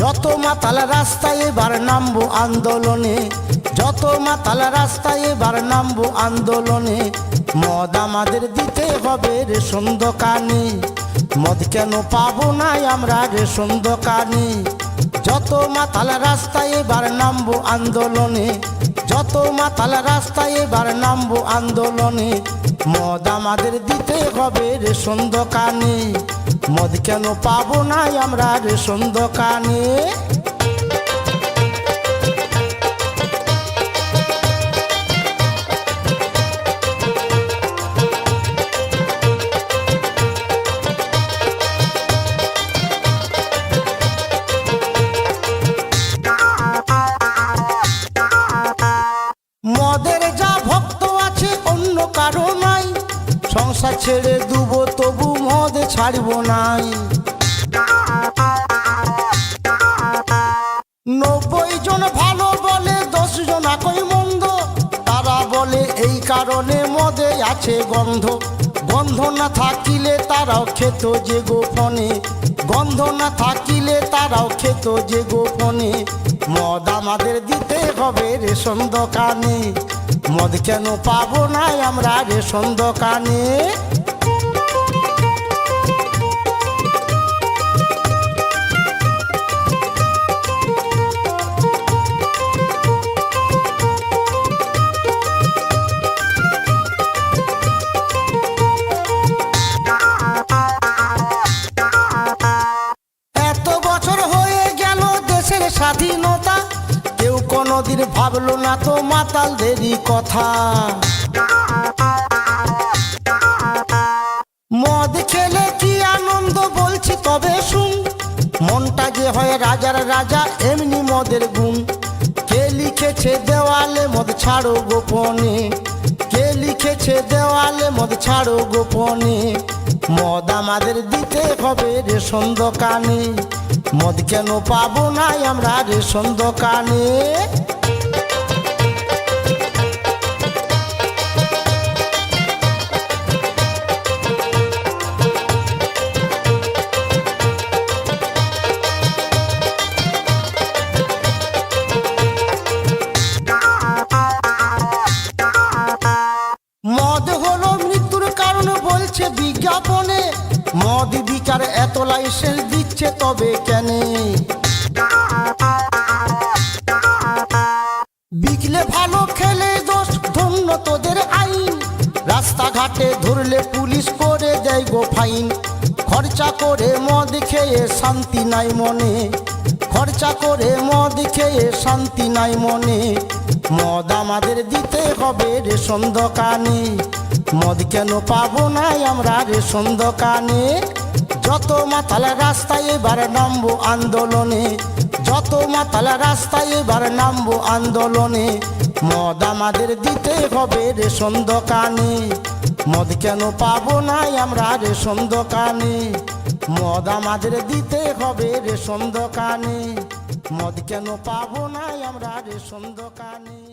যত মাতাল রাস্তায় এবার নামবো আন্দোলনে, যত মাতাল রাস্তায় এবার নামবো আন্দোলনে। মদ আমাদের দিতে হবে রেশন দোকানে, মদ কেন পাবো না আমরা রেশন দোকানে? যত মাতাল রাস্তায় এবার নামবো আন্দোলনে যত মাতাল রাস্তায় এবার নামবো আন্দোলনে। মদ আমাদের দিতে হবে রেশন দোকানে। মদ কেন পাবো না আমরা রেশন দোকানে? ছেড়ে দুবো, তবু মদ ছাড়বো নাই। নব্বই জন ভালো বলে, দশ জন একই মন্দ। তারা বলে, এই কারণে মদে আছে গন্ধ। গন্ধ না থাকিলে তারাও খেত যে গোপনে। গন্ধ না থাকিলে তারাও খেত যে গোপনে। মদ আমাদের দিতে হবে রেশন দোকানে। মদ কেন পাবো না আমরা রেশন দোকানে এত কোনোদিন ভাবলো না তো মাতালদেরই কথা। মদ খেলে কি আনন্দ বলছি তবে শুন। মনটা যে হয় রাজার রাজা, এমনি মদের গুণ। কে লিখেছে দেওয়ালে মদ ছাড়ো গোপনে? কে লিখেছে দেওয়ালে মদ ছাড়ো গোপনে? মদ আমাদের দিতে হবে রেশন দোকানে। মদ কেন পাবো না আমরা রেশন দোকানে মদ হলো মৃত্যুর কারণ বলছে বিজ্ঞাপনে। মদ বিকার এত লাইসেন্স দিচ্ছে তবে কেন? বিকলে ভালো খেলে দোষ, ধন্য তোদের আইন। রাস্তাঘাটে ধরলে পুলিশ করে দেয় গো ফাইন। খরচা করে মদ খেয়ে শান্তি নাই মনে। খরচা করে মদ খেয়ে শান্তি নাই মনে। মদ আমাদের দিতে হবে রেশন দোকানে। মদ কেন পাবো না আমরা রেশন দোকানে যত মাতাল রাস্তায় এবার নামবো আন্দোলনে। যত মাতাল রাস্তায় এবার নামবো আন্দোলনে। মদ আমাদের দিতে হবে রেশন দোকানে মদ কেন পাবো না আমরা রেশন দোকানে মদ আমাদের দিতে হবে রেশন দোকানে মদ কেন পাবো না আমরা রেশন দোকানে